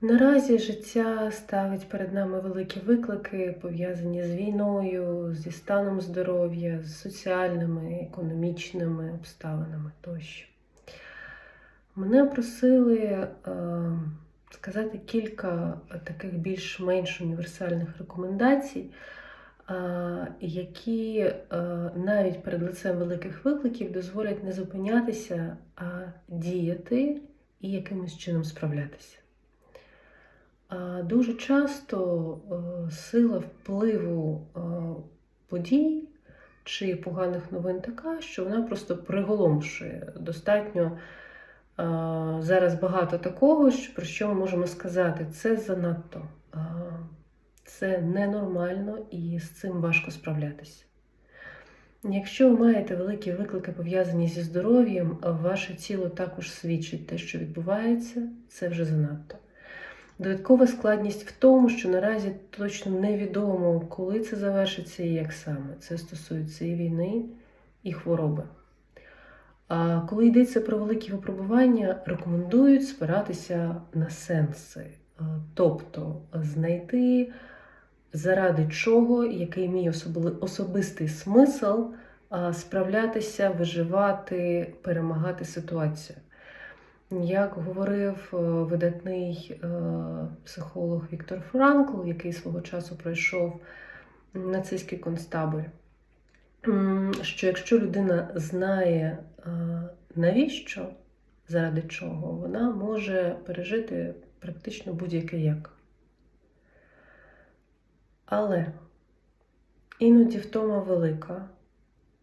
Наразі життя ставить перед нами великі виклики, пов'язані з війною, зі станом здоров'я, з соціальними, економічними обставинами тощо. Мене просили е, сказати кілька таких більш-менш універсальних рекомендацій, е, які е, навіть перед лицем великих викликів дозволять не зупинятися, а діяти і якимось чином справлятися. Дуже часто е, сила впливу е, подій чи поганих новин така, що вона просто приголомшує. Достатньо е, зараз багато такого, про що ми можемо сказати, це занадто, це ненормально і з цим важко справлятися. Якщо ви маєте великі виклики, пов'язані зі здоров'ям, ваше тіло також свідчить те, що відбувається, це вже занадто. Додаткова складність в тому, що наразі точно невідомо, коли це завершиться і як саме. Це стосується і війни, і хвороби. А коли йдеться про великі випробування, рекомендують спиратися на сенси, Е, тобто знайти заради чого, який мій особистий смисл справлятися, виживати, перемагати ситуацію. Як говорив е, видатний е, психолог Віктор Франкл, який свого часу пройшов нацистський концтабор, м, що якщо людина знає, е, навіщо, заради чого, вона може пережити практично будь-яке як. Але іноді втома велика,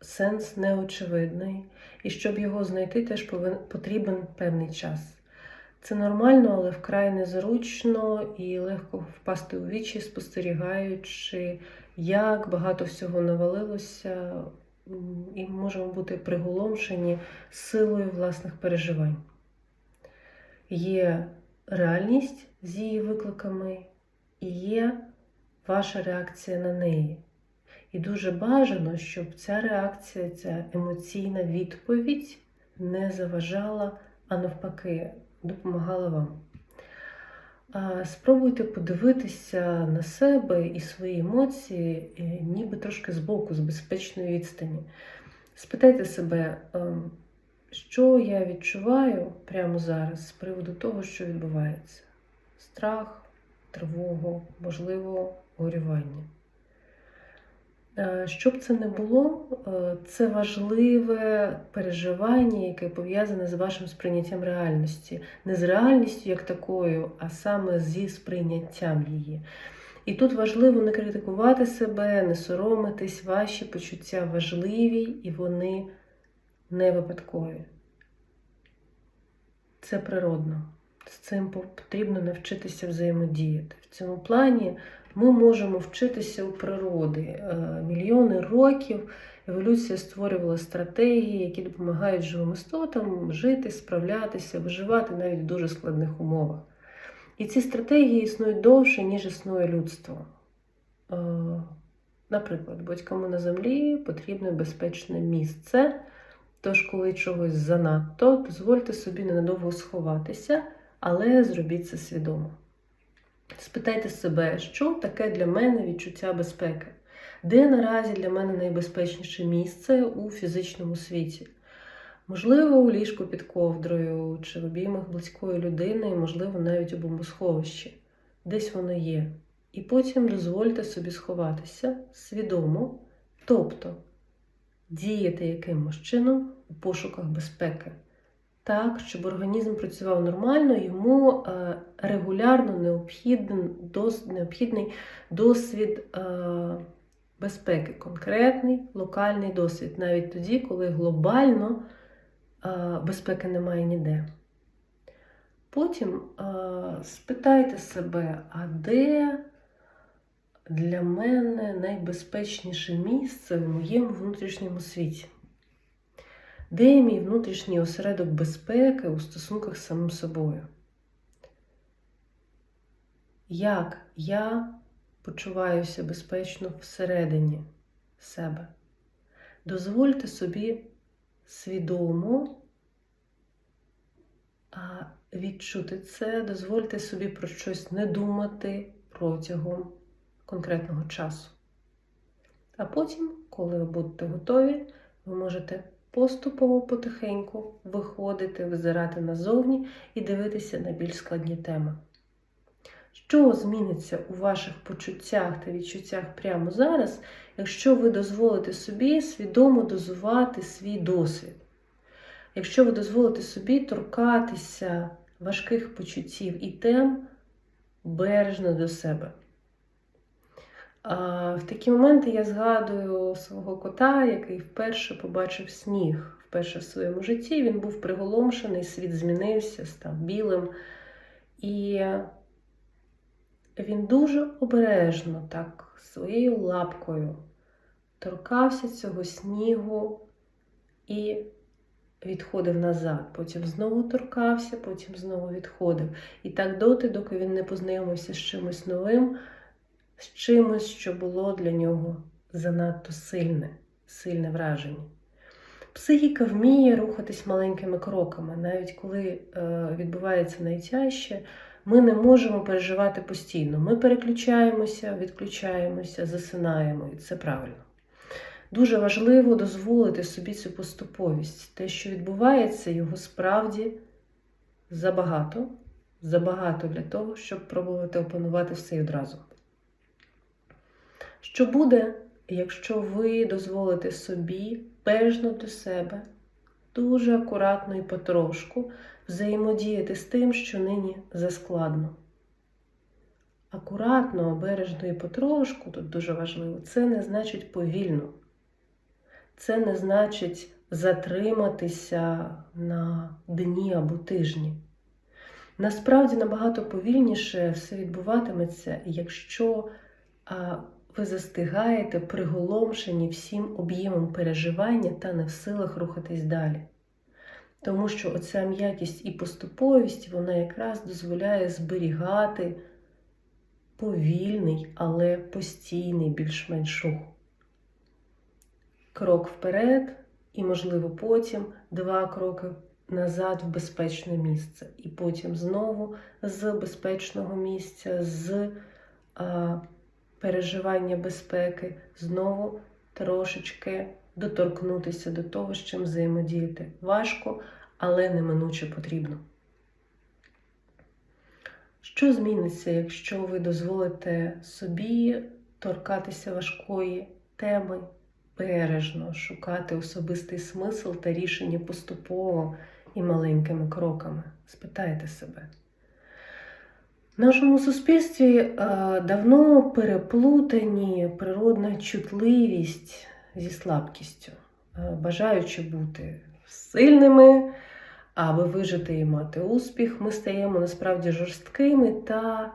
сенс неочевидний, і щоб його знайти, теж потрібен певний час. Це нормально, але вкрай незручно і легко впасти у вічі, спостерігаючи, як багато всього навалилося, і можемо бути приголомшені силою власних переживань. Є реальність з її викликами, і є ваша реакція на неї. І дуже бажано, щоб ця реакція, ця емоційна відповідь не заважала, а навпаки, допомагала вам. Спробуйте подивитися на себе і свої емоції, е, ніби трошки збоку, з безпечної відстані. Спитайте себе, ем, що я відчуваю прямо зараз з приводу того, що відбувається: страх, тривогу, можливо, горювання. Е, Щоб це не було, е, це важливе переживання, яке пов'язане з вашим сприйняттям реальності. Не з реальністю як такою, а саме зі сприйняттям її. І тут важливо не критикувати себе, не соромитись, ваші почуття важливі і вони не випадкові. Це природно. З цим потрібно навчитися взаємодіяти. В цьому плані ми можемо вчитися у природи. Е, Мільйони років еволюція створювала стратегії, які допомагають живим істотам жити, справлятися, виживати навіть в дуже складних умовах. І ці стратегії існують довше, ніж існує людство. Е, Наприклад, батькам на землі потрібне безпечне місце. Тож, коли чогось занадто, дозвольте собі ненадовго сховатися, але зробіть це свідомо. Спитайте себе, що таке для мене відчуття безпеки? Де наразі для мене найбезпечніше місце у фізичному світі? Можливо, у ліжку під ковдрою чи в обіймах близької людини, можливо, навіть у бомбосховищі. Десь воно є. І потім дозвольте собі сховатися свідомо, тобто діяти якимось чином у пошуках безпеки. Так, щоб організм працював нормально, йому е, регулярно необхідний, досвід е, безпеки, конкретний локальний досвід, навіть тоді, коли глобально е, безпеки немає ніде. Потім спитайте себе, а де для мене найбезпечніше місце в моєму внутрішньому світі? Де мій внутрішній осередок безпеки у стосунках з самим собою? Як я почуваюся безпечно всередині себе? Дозвольте собі свідомо відчути це, дозвольте собі про щось не думати протягом конкретного часу. А потім, коли ви будете готові, ви можете поступово потихеньку виходити, визирати назовні і дивитися на більш складні теми. Що зміниться у ваших почуттях та відчуттях прямо зараз, якщо ви дозволите собі свідомо дозувати свій досвід? Якщо ви дозволите собі торкатися важких почуттів і тем бережно до себе. В такі моменти я згадую свого кота, який вперше побачив сніг. Вперше в своєму житті він був приголомшений, світ змінився, став білим. І він дуже обережно, так, своєю лапкою торкався цього снігу і відходив назад. Потім знову торкався, потім знову відходив. І так доти, доки він не познайомився з чимось новим, з чимось, що було для нього занадто сильне, сильне враження. Психіка вміє рухатись маленькими кроками, навіть коли е, відбувається найтяжче, ми не можемо переживати постійно. Ми переключаємося, відключаємося, засинаємо, і це правильно. Дуже важливо дозволити собі цю поступовість. Те, що відбувається, його справді забагато, забагато для того, щоб пробувати опанувати все одразу. Що буде, якщо ви дозволите собі до себе, дуже акуратно і потрошку взаємодіяти з тим, що нині заскладно? Акуратно, обережно і потрошку, тут дуже важливо, це не значить повільно. Це не значить затриматися на дні або тижні. Насправді набагато повільніше все відбуватиметься, якщо ви застигаєте приголомшені всім об'ємом переживання та не в силах рухатись далі. Тому що оця м'якість і поступовість вона якраз дозволяє зберігати повільний, але постійний більш-менш рух. Крок вперед, і, можливо, потім два кроки назад в безпечне місце. І потім знову з безпечного місця, з а, переживання безпеки, знову трошечки доторкнутися до того, з чим взаємодіяти. Важко, але неминуче потрібно. Що зміниться, якщо ви дозволите собі торкатися важкої теми бережно, шукати особистий смисл та рішення поступово і маленькими кроками? Спитайте себе. Нашому суспільстві е, давно переплутані природна чутливість зі слабкістю, е, бажаючи бути сильними, аби вижити і мати успіх, ми стаємо насправді жорсткими та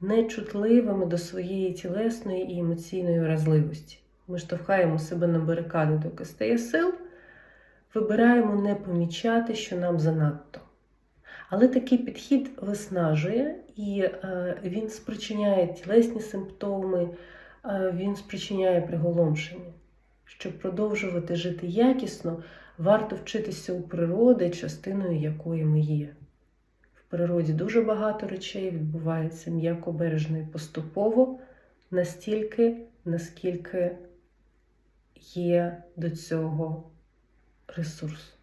нечутливими до своєї тілесної і емоційної вразливості. Ми штовхаємо себе на барикади, доки стає сил, вибираємо не помічати, що нам занадто. Але такий підхід виснажує і е, він спричиняє тілесні симптоми, е, він спричиняє приголомшення. Щоб продовжувати жити якісно, варто вчитися у природи, частиною якої ми є. В природі дуже багато речей відбувається м'яко бережно і поступово, настільки, наскільки є до цього ресурс.